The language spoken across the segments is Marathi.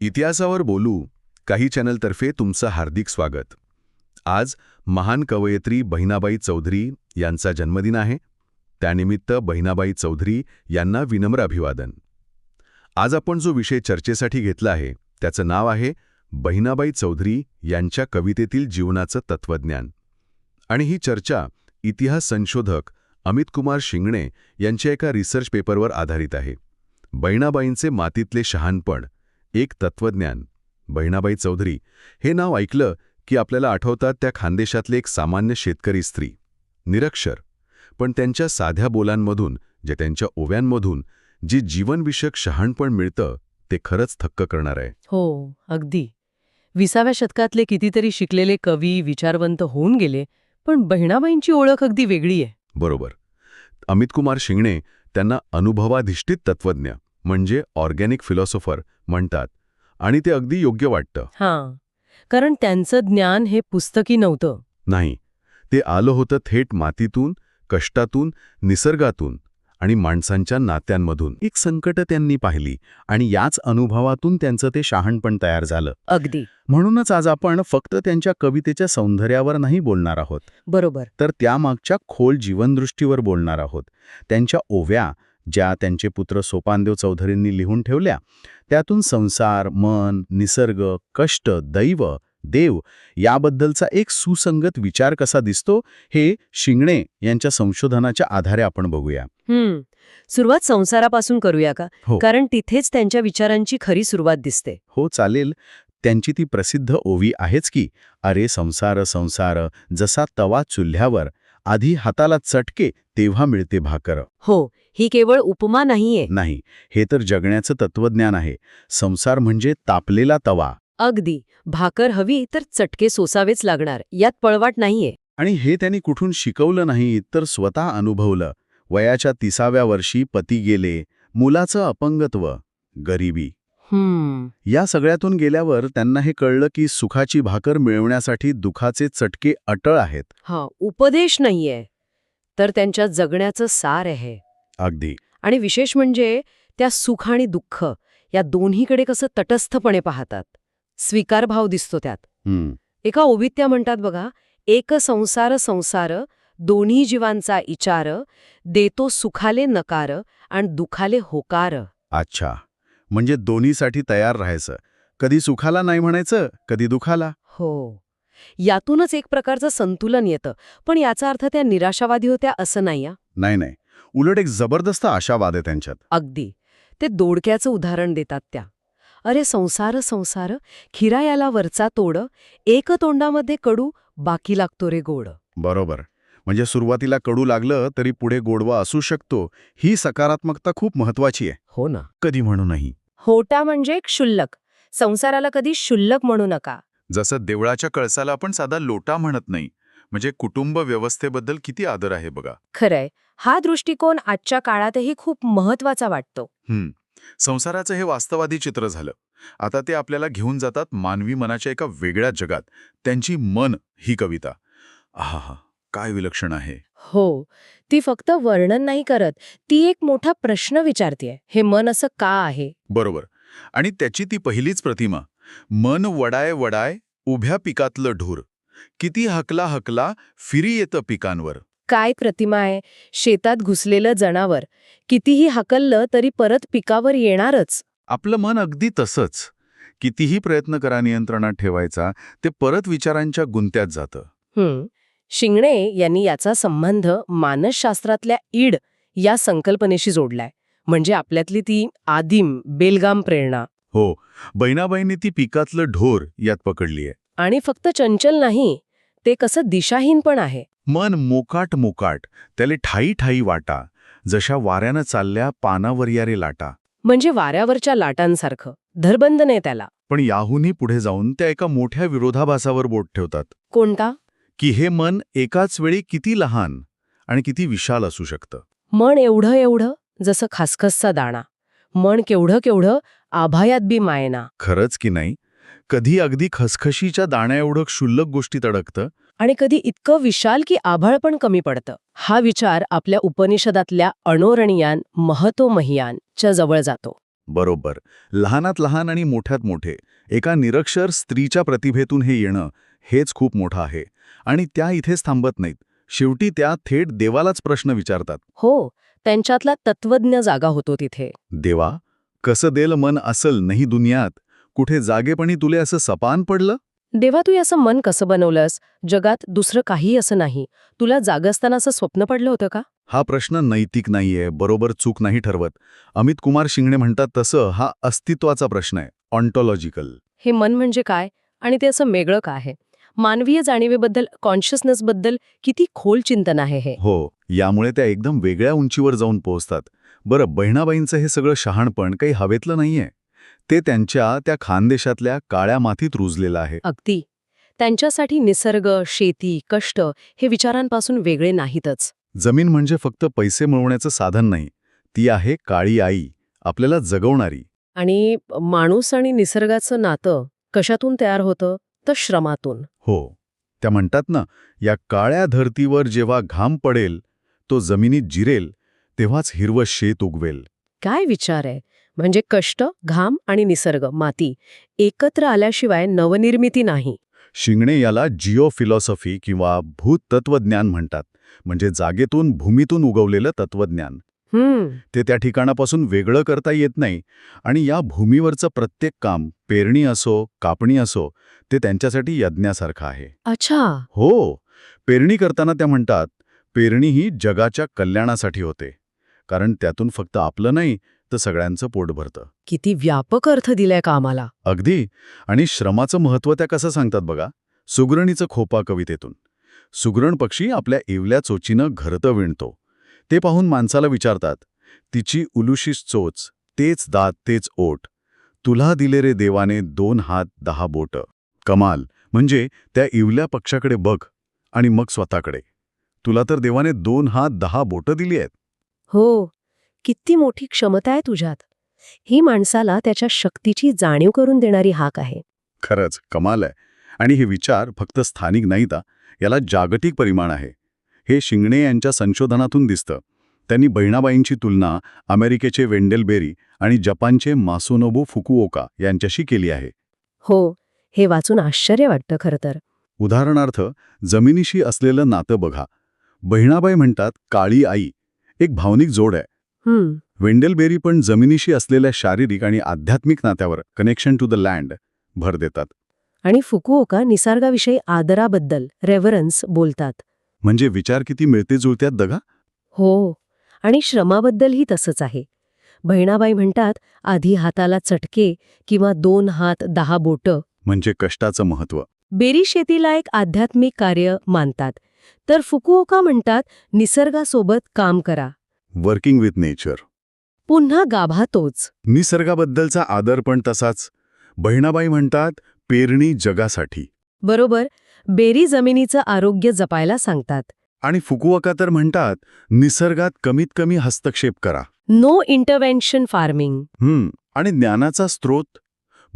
इतिहासावर बोलू काही चॅनलतर्फे तुमचं हार्दिक स्वागत. आज महान कवयित्री बहिणाबाई चौधरी यांचा जन्मदिन आहे. त्यानिमित्त बहिणाबाई चौधरी यांना विनम्र अभिवादन. आज आपण जो विषय चर्चेसाठी घेतला आहे त्याचं नाव आहे बहिणाबाई चौधरी यांच्या कवितेतील जीवनाचं तत्वज्ञान आणि ही चर्चा इतिहास संशोधक अमित कुमार शिंगणे यांच्या एका रिसर्च पेपरवर आधारित आहे. बहिणाबाईंचे मातीतले शहाणपण एक तत्वज्ञान बहिणाबाई चौधरी हे नाव ऐकलं की आपल्याला आठवतात त्या खानदेशातले एक सामान्य शेतकरी स्त्री. निरक्षर. पण त्यांच्या साध्या बोलांमधून जे त्यांच्या ओव्यांमधून जी जीवनविषयक शहाणपण मिळतं ते खरंच थक्क करणार आहे. हो अगदी. विसाव्या शतकातले कितीतरी शिकलेले कवी विचारवंत होऊन गेले पण बहिणाबाईंची ओळख अगदी वेगळी आहे. बरोबर. अमित कुमार शिंगणे त्यांना अनुभवाधिष्ठित तत्वज्ञ म्हणजे ऑर्गॅनिक फिलॉसॉफर म्हणतात आणि ते अगदी योग्य वाटतं. हां. कारण त्यांचं ज्ञान हे पुस्तकी नव्हतं. नाही. ते आलं होतं थेट मातीतून कष्टातून निसर्गातून आणि माणसांच्या नात्यांमधून. एक संकट त्यांनी पाहिली आणि याच अनुभवातून त्यांचं ते शहाणपण तयार झालं. अगदी. म्हणूनच आज आपण फक्त त्यांच्या कवितेच्या सौंदर्यावर नाही बोलणार आहोत. बरोबर. तर त्यामागच्या खोल जीवनदृष्टीवर बोलणार आहोत. त्यांच्या ओव्या ज्या त्यांचे पुत्र सोपानदेव चौधरींनी लिहून ठेवल्या त्यातून संसार मन निसर्ग कष्ट दैव देव याबद्दलचा एक सुसंगत विचार कसा दिसतो हे शिंगणे यांच्या संशोधनाच्या आधारे आपण बघूया. हम्म. सुरुवात संसारापासून करूया का? हो. कारण तिथेच त्यांच्या विचारांची खरी सुरुवात दिसते. हो चालेल. त्यांची ती प्रसिद्ध ओवी आहेच की अरे संसार संसार जसा तवा चुल्ह्यावर आधी हाताला चटके तेव्हा मिळते भाकर. हो ही केवळ उपमा नाहीये. नाही हे तर जगण्याचं तत्वज्ञान आहे. संसार म्हणजे तापलेला तवा. अगदी भाकर हवी तर चटके सोसावेच लागणार यात पळवाट नाहीये. आणि हे त्यांनी कुठून शिकवलं नाही तर स्वतः अनुभवलं. वयाच्या तिसाव्या वर्षी पती गेले मुलाचं अपंगत्व गरिबी. या सगळ्यातून गेल्यावर त्यांना हे कळलं की सुखाची भाकर मिळवण्यासाठी दुखाचे चटके अटळ आहेत. हा उपदेश नाहीये तर त्यांच्या जगण्याचं सार आहे. अगदी. आणि विशेष म्हणजे त्या सुख आणि दुःख या दोन्हीकडे कसं तटस्थपणे पाहतात. स्वीकारभाव दिसतो त्यात. एका ओवीत त्या म्हणतात बघा एक संसार संसार दोन्ही जीवांचा इचार देतो सुखाले नकार आणि दुखाले होकार. अच्छा. म्हणजे दोन्हीसाठी तयार राहायचं. कधी सुखाला नाही म्हणायचं कधी दुखाला. हो. यातूनच एक प्रकारचं संतुलन येतं. पण याचा अर्थ त्या निराशावादी होत्या असं नाही नाही नाही. उलट एक जबरदस्त आशावाद आहे त्यांच्यात. अगदी. ते दोडक्याचं उदाहरण देतात त्या. अरे संसार संसार खिरा याला वरचा तोड एक तोंडामध्ये कडू बाकी लागतो रे गोड. बरोबर. म्हणजे सुरुवातीला कडू लागलं तरी पुढे गोडवा असू शकतो ही सकारात्मकता खूप महत्वाची आहे. हो ना. कधी म्हणू नाही. होटा म्हणजे क्षुल्लक संसाराला कधी शुल्लक म्हणू नका. जसं देवळाच्या कळसाला आपण साधा लोटा म्हणत नाही म्हणजे कुटुंब व्यवस्थेबद्दल किती आदर आहे बघा. खरंय. हा दृष्टिकोन आजच्या काळातही खूप महत्त्वाचा वाटतो. हं. संसाराचं हे वास्तवादी चित्र झालं. आता ते आपल्याला घेऊन जातात मानवी मनाच्या एका वेगळ्या जगात. त्यांची मन ही कविता. आहा काय विलक्षण आहे? हो. ती फक्त वर्णन नाही करत ती एक मोठा प्रश्न विचारतीये. हे मन असं का आहे? बरोबर. आणि त्याची ती पहिलीच प्रतिमा मन वडाय वडाय उभ्या पिकातलं ढोर. किती हकला हकला फिरी येतं पिकांवर. काय प्रतिमा आहे? शेतात घुसलेलं जनावर. कितीही हकललं तरी परत पिकावर येणारच. आपलं मन अगदी तसंच. कितीही प्रयत्न करा नियंत्रणात ठेवायचा ते परत विचारांच्या गुंत्यात जातं. हं. शिंगणे यांनी याचा संबंध मानसशास्त्रातल्या ईड या संकल्पनेशी जोडलाय. म्हणजे आपल्यातली ती आदिम बेलगाम प्रेरणा. हो बहिणाबाईंनी ती पिकातलं ढोर यात पकडलीय आणि फक्त चंचल नाही ते कसं दिशाहीन पण आहे. मन मोकाट मोकाट त्याले ठाई ठाई वाटा जशा वाऱ्यानं चालल्या पानावर यारे लाटा. म्हणजे वाऱ्यावरच्या लाटांसारखं धरबंद नाही त्याला. पण याहूनही पुढे जाऊन त्या एका मोठ्या विरोधाभासावर बोट ठेवतात. कोणता? की हे मन एकाच वेळी किती लहान आणि किती विशाल असू शकतं. मन एवढं एवढं जसं खासखसचा दाणा. मन केवढं केवढं आभायात बी मायना. खरंच की नाही? कधी अगदी खसखशीच्या दाण्या एवढं क्षुल्लक गोष्टीत अडकतं आणि कधी इतकं विशाल की आभाळ पण कमी पडतं. हा विचार आपल्या उपनिषदातल्या अणोरणियान महतो महियान च्या जवळ जातो. बरोबर. लहानात लहान आणि मोठ्यात मोठे. एका निरक्षर स्त्रीच्या प्रतिभेतून हे येणं हेच खूप मोठं आहे. आणि त्या इथेच थांबत नाहीत. शेवटी त्या थेट देवालाच प्रश्न विचारतात. हो त्यांच्यातला तत्वज्ञ जागा होतो तिथे. देवा कसं देल मन असल नाही दुनियात? कुठे जागेपणी तुले असं सपान पडलं? देवा तू असं मन कसं बनवलंस? जगात दुसरं काही असं नाही. तुला जाग असताना असं स्वप्न पडलं होतं का? हा प्रश्न नैतिक नाहीये बरोबर चूक नाही ठरवत. अमित कुमार शिंगणे म्हणतात तसं हा अस्तित्वाचा प्रश्न आहे. ऑन्टॉलॉजिकल. हे मन म्हणजे काय? आणि ते असं वेगळं का आहे? मानवीय जाणीवेबद्दल कॉन्शियसनेसबद्दल किती खोल चिंतन आहे हे? हो यामुळे त्या एकदम वेगळ्या उंचीवर जाऊन पोहोचतात. बरं बहिणाबाईंचं हे सगळं शहाणपण काही हवेतलं नाहीये. ते त्यांच्या त्या खानदेशातल्या काळ्या मातीत रुजलेलं आहे. अगदी. त्यांच्यासाठी निसर्ग शेती कष्ट हे विचारांपासून वेगळे नाहीतच. जमीन म्हणजे फक्त पैसे मिळवण्याचं साधन नाही. ती आहे काळी आई आपल्याला जगवणारी. आणि माणूस आणि निसर्गाचं नातं कशातून तयार होतं? तर श्रमातून. हो. त्या म्हणतात ना या काळ्या धर्तीवर जेव्हा घाम पडेल तो जमिनीत जिरेल तेव्हाच हिरवं शेत उगवेल. काय विचार आहे? म्हणजे कष्ट घाम आणि निसर्ग माती एकत्र आल्याशिवाय नवनिर्मिती नाही. शिंगणे याला जिओ फिलॉसॉफी किंवा भूत तत्वज्ञान म्हणतात. म्हणजे जागेतून भूमीतून उगवलेलं तत्वज्ञान. ते त्या ठिकाणापासून वेगळं करता येत नाही. आणि या भूमीवरचं प्रत्येक काम पेरणी असो कापणी असो ते त्यांच्यासाठी यज्ञासारखं आहे. अच्छा. हो. पेरणी करताना त्या म्हणतात पेरणी ही जगाच्या कल्याणासाठी होते. कारण त्यातून फक्त आपलं नाही तर सगळ्यांचं पोट भरतं. किती व्यापक अर्थ दिलाय कामाला अगदी. आणि श्रमाचं महत्त्व त्या कसं सांगतात बघा? सुगरणीचं खोपा कवितेतून. सुगरण पक्षी आपल्या इवल्या चोचीनं घरतं विणतो. ते पाहून माणसाला विचारतात तिची उलुशीस चोच तेच दात तेच ओट तुला दिले रे देवाने दोन हात दहा बोट. कमाल. म्हणजे त्या इवल्या पक्षाकडे बघ आणि मग स्वतःकडे. तुला तर देवाने दोन हात दहा बोटं दिली आहेत. हो. किती मोठी क्षमता आहे तुझ्यात. ही माणसाला त्याच्या शक्तीची जाणीव करून देणारी हाक आहे. खरंच कमाल आहे. आणि हे विचार फक्त स्थानिक नाहीत हा, याला जागतिक परिमाण आहे. हे शिंगणे यांच्या संशोधनातून दिसतं. त्यांनी बहिणाबाईंची तुलना अमेरिकेचे वेंडेल बेरी आणि जपानचे मासोनोबू फुकुओका यांच्याशी केली आहे. हो. हे वाचून आश्चर्य वाटतं खरं तर. उदाहरणार्थ जमिनीशी असलेलं नातं बघा. बहिणाबाई म्हणतात काळी आई एक भावनिक जोड आहे. हम्म. वेंडेल बेरी पण जमिनीशी असलेल्या शारीरिक आणि आध्यात्मिक नात्यावर कनेक्शन टू द लँड भर देतात. आणि फुकुओका निसर्गाविषयी आदराबद्दल रेव्हरन्स बोलतात. म्हणजे विचार किती मिळते जुळत्यात दगा? हो आणि श्रमाबद्दलही तसंच आहे. बहिणाबाई म्हणतात आधी हाताला चटके किंवा दोन हात दहा बोटं म्हणजे कष्टाचं महत्त्व. बेरी शेतीला एक आध्यात्मिक कार्य मानतात. तर फुकुओका म्हणतात निसर्गासोबत काम करा. वर्किंग विथ नेचर पुन्हा गाभा तोच. निसर्गाबद्दलचा आदर पण तसाच. बहिणाबाई म्हणतात पेरणी जगासाठी. बरोबर. बेरी जमिनीचं आरोग्य जपायला सांगतात. आणि फुकुवका तर म्हणतात निसर्गात कमीत कमी हस्तक्षेप करा. नो इंटरव्हेन्शन फार्मिंग हम्म आणि ज्ञानाचा स्रोत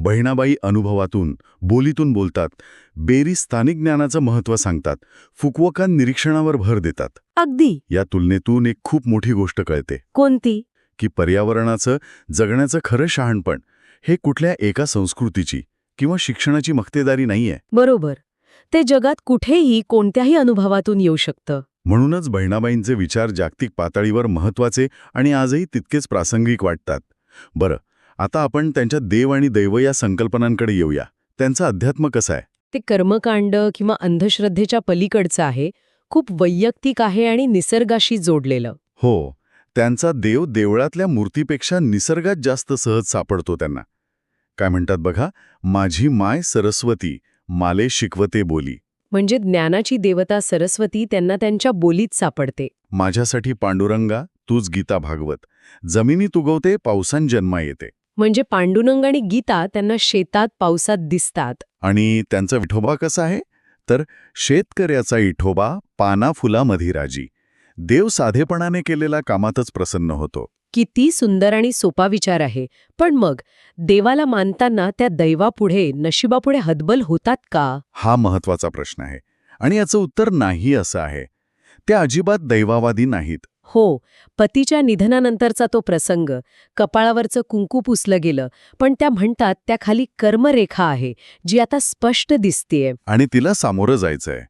बहिणाबाई अनुभवातून बोलीतून बोलतात. बेरी स्थानिक ज्ञानाचं महत्त्व सांगतात. फुकुवका निरीक्षणावर भर देतात. अगदी. या तुलनेतून एक खूप मोठी गोष्ट कळते. कोणती? की पर्यावरणाचं जगण्याचं खरं शहाणपण हे कुठल्या एका संस्कृतीची किंवा शिक्षणाची मक्तेदारी नाहीये. बरोबर. ते जगात कुठेही कोणत्याही अनुभवातून येऊ शकतं. म्हणूनच बहिणाबाईंचे विचार जागतिक पातळीवर महत्त्वाचे आणि आजही तितकेच प्रासंगिक वाटतात. बरं आता आपण त्यांच्या देव आणि दैव या संकल्पनांकडे येऊया. त्यांचं अध्यात्म कसं आहे? ते कर्मकांड किंवा अंधश्रद्धेच्या पलीकडचं आहे खूप वैयक्तिक आहे आणि निसर्गाशी जोडलेलं. हो त्यांचा देव देवळातल्या मूर्तीपेक्षा निसर्गात जास्त सहज सापडतो त्यांना. काय म्हणतात बघा माझी माय सरस्वती माले शिकवते बोली. म्हणजे ज्ञानाची देवता सरस्वती त्यांना त्यांच्या बोलीत सापडते. माझ्यासाठी पांडुरंगा तूच गीता भागवत. जमिनीत उगवते पावसान जन्मा येते. म्हणजे पांडुरंग आणि गीता त्यांना शेतात पावसात दिसतात. आणि त्यांचा विठोबा कसा आहे? तर शेतकऱ्याचा इठोबा पाना फुला मधिराजी देव साधेपणाने केलेल्या कामातच प्रसन्न होतो. किती सुंदर आणि सोपा विचार आहे. पण मग देवाला मानताना त्या दैवापुढे नशिबापुढे हतबल होतात का? हा महत्त्वाचा प्रश्न आहे. आणि याचं उत्तर नाही असं आहे. त्या अजिबात दैवावादी नाहीत. हो पतीच्या निधनानंतरचा तो प्रसंग. कपाळावरचं कुंकू पुसलं गेलं पण त्या म्हणतात त्या खाली कर्मरेखा आहे जी आता स्पष्ट दिसतीये. आणि तिला सामोरं जायचंय.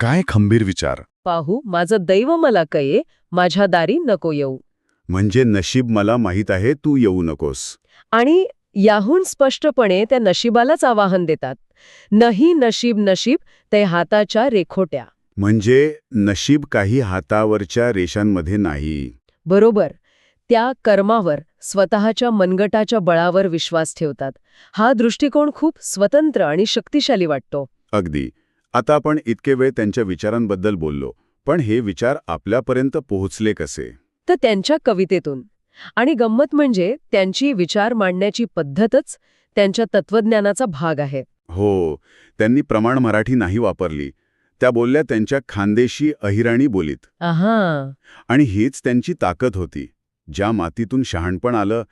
काय खंबीर विचार. पाहू माझं दैव मला कये माझ्या दारी नको येऊ. म्हणजे नशीब मला माहीत आहे तू येऊ नकोस. आणि याहून स्पष्टपणे त्या नशिबालाच आवाहन देतात. नही नशीब नशीब ते हाताच्या रेखोट्या. म्हणजे नशीब काही हातावरच्या रेषांमध्ये नाही. बरोबर. त्या कर्मावर स्वतःच्या मनगटाच्या बळावर विश्वास ठेवतात. हा दृष्टिकोन खूप स्वतंत्र आणि शक्तिशाली वाटतो. अगदी. आता आपण इतके वेळ त्यांच्या विचारांबद्दल बोललो पण हे विचार आपल्यापर्यंत पोहोचले कसे? तर त्यांच्या कवितेतून. आणि गंमत म्हणजे त्यांची विचार मांडण्याची पद्धतच त्यांच्या तत्वज्ञानाचा भाग आहे. हो. त्यांनी प्रमाण मराठी नाही वापरली. त्या बोलल्या त्यांच्या खानदेशी अहिराणी बोलीत. आहा आणि हीच त्यांची ताकद होती. ज्या मातीतून शहाणपण आलं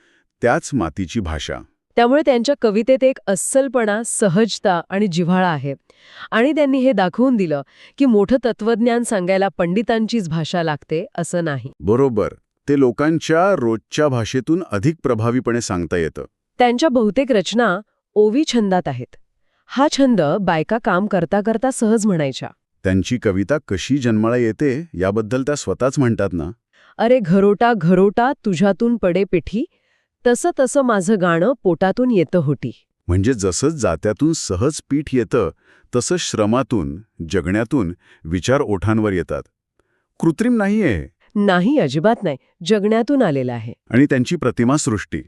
त्याच मातीची भाषा. त्यामुळे त्यांच्या कवितेत एक अस्सलपणा सहजता आणि जिव्हाळा आहे. आणि त्यांनी हे दाखवून दिलं की मोठं तत्वज्ञान सांगायला पंडितांचीच भाषा लागते असं नाही. बरोबर. ते लोकांच्या रोजच्या भाषेतून अधिक प्रभावीपणे सांगता येतं. त्यांच्या बहुतेक रचना ओवी छंदात आहेत. हा छंद बायका काम करता करता सहज म्हणायच्या. त्यांची कविता कशी जन्माला येते याबद्दल त्या स्वतःच म्हणतात ना? अरे घरोटा घरोटा तुझ्यातून पडे पिठी. तसं तसं माझं गाणं पोटातून येतं होती. म्हणजे जसं जात्यातून सहज पीठ येतं तसं श्रमातून जगण्यातून विचार ओठांवर येतात. कृत्रिम नाहीये नाही अजिबात नाही. जगण्यातून आलेला आहे. आणि त्यांची प्रतिमा सृष्टी.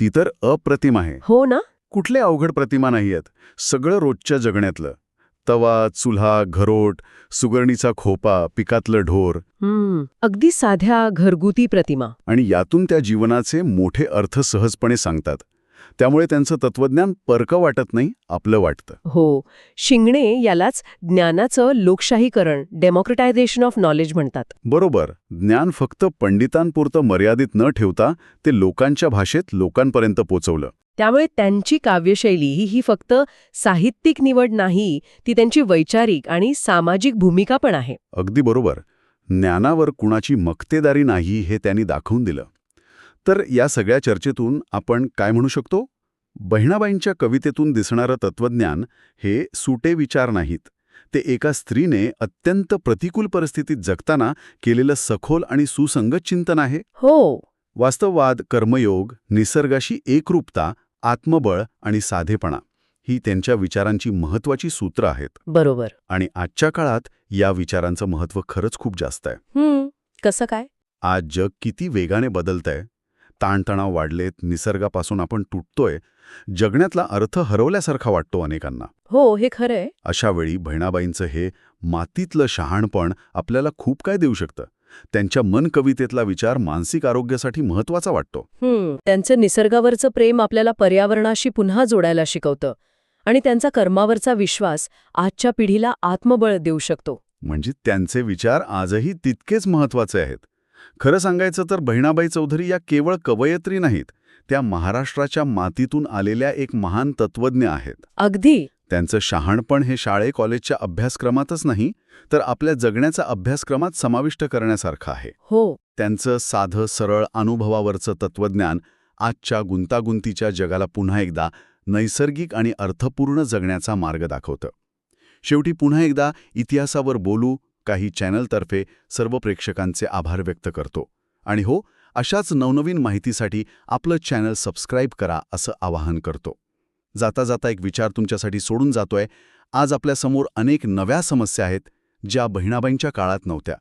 ती तर अप्रतिम आहे. हो ना? कुठले अवघड प्रतिमा नाही आहेत सगळं रोजच्या जगण्यातलं. तवा चुल्हा घरोट सुगरणीचा खोपा पिकातलं ढोर. अगदी साध्या घरगुती प्रतिमा. आणि यातून त्या जीवनाचे मोठे अर्थ सहजपणे सांगतात. त्यामुळे त्यांचं तत्वज्ञान परकं वाटत नाही आपलं वाटतं. हो शिंगणे यालाच ज्ञानाचं लोकशाहीकरण डेमोक्रेटायझेशन ऑफ नॉलेज म्हणतात. बरोबर ज्ञान फक्त पंडितांपुरतं मर्यादित न ठेवता ते लोकांच्या भाषेत लोकांपर्यंत पोचवलं. त्यामुळे त्यांची काव्यशैली ही ही फक्त साहित्यिक निवड नाही ती त्यांची वैचारिक आणि सामाजिक भूमिका पण आहे. अगदी बरोबर. ज्ञानावर कुणाची मक्तेदारी नाही हे त्यांनी दाखवून दिलं. तर या सगळ्या चर्चेतून आपण काय म्हणू शकतो? बहिणाबाईंच्या कवितेतून दिसणारं तत्वज्ञान हे सुटे विचार नाहीत. ते एका स्त्रीने अत्यंत प्रतिकूल परिस्थितीत जगताना केलेलं सखोल आणि सुसंगत चिंतन आहे. हो. वास्तववाद कर्मयोग निसर्गाशी एकरूपता आत्मबळ आणि साधेपणा ही त्यांच्या विचारांची महत्वाची सूत्र आहेत. बरोबर. आणि आजच्या काळात या विचारांचं महत्त्व खरंच खूप जास्त आहे. कसं काय? आज जग किती वेगाने बदलतंय. ताणतणाव वाढलेत निसर्गापासून आपण तुटतोय. जगण्यातला अर्थ हरवल्यासारखा वाटतो अनेकांना. हो हे खरंय. अशा वेळी बहिणाबाईंचं हे मातीतलं शहाणपण आपल्याला खूप काय देऊ शकतं. त्यांच्या मन कवितेतला विचार मानसिक आरोग्यासाठी महत्त्वाचा वाटतो. त्यांचं निसर्गावरचं प्रेम आपल्याला पर्यावरणाशी पुन्हा जोडायला शिकवतं आणि त्यांचा कर्मावरचा विश्वास आजच्या पिढीला आत्मबळ देऊ शकतो. म्हणजे त्यांचे विचार आजही तितकेच महत्त्वाचे आहेत. खरं सांगायचं तर बहिणाबाई चौधरी या केवळ कवयित्री नाहीत त्या महाराष्ट्राच्या मातीतून आलेल्या एक महान तत्वज्ञ आहेत. अगदी. त्यांचं शहाणपण हे शाळे कॉलेजच्या अभ्यासक्रमातच नाही तर आपल्या जगण्याचा अभ्यासक्रमात समाविष्ट करण्यासारखं आहे. हो. त्यांचं साधं सरळ अनुभवावरचं तत्वज्ञान आजच्या गुंतागुंतीच्या जगाला पुन्हा एकदा नैसर्गिक आणि अर्थपूर्ण जगण्याचा मार्ग दाखवतं. शेवटी पुन्हा एकदा इतिहासावर बोलू काही चॅनलतर्फे सर्व प्रेक्षकांचे आभार व्यक्त करतो. आणि हो अशाच नवनवीन माहितीसाठी आपलं चॅनल सबस्क्राईब करा असं आवाहन करतो. जाता जाता एक विचार तुमच्यासाठी सोडून जातोय. आज आपल्यासमोर अनेक नव्या समस्या आहेत ज्या बहिणाबाईंच्या काळात नव्हत्या.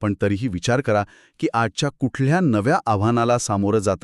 पण तरीही विचार करा की आजच्या कुठल्या नव्या आव्हानाला सामोरं जाताना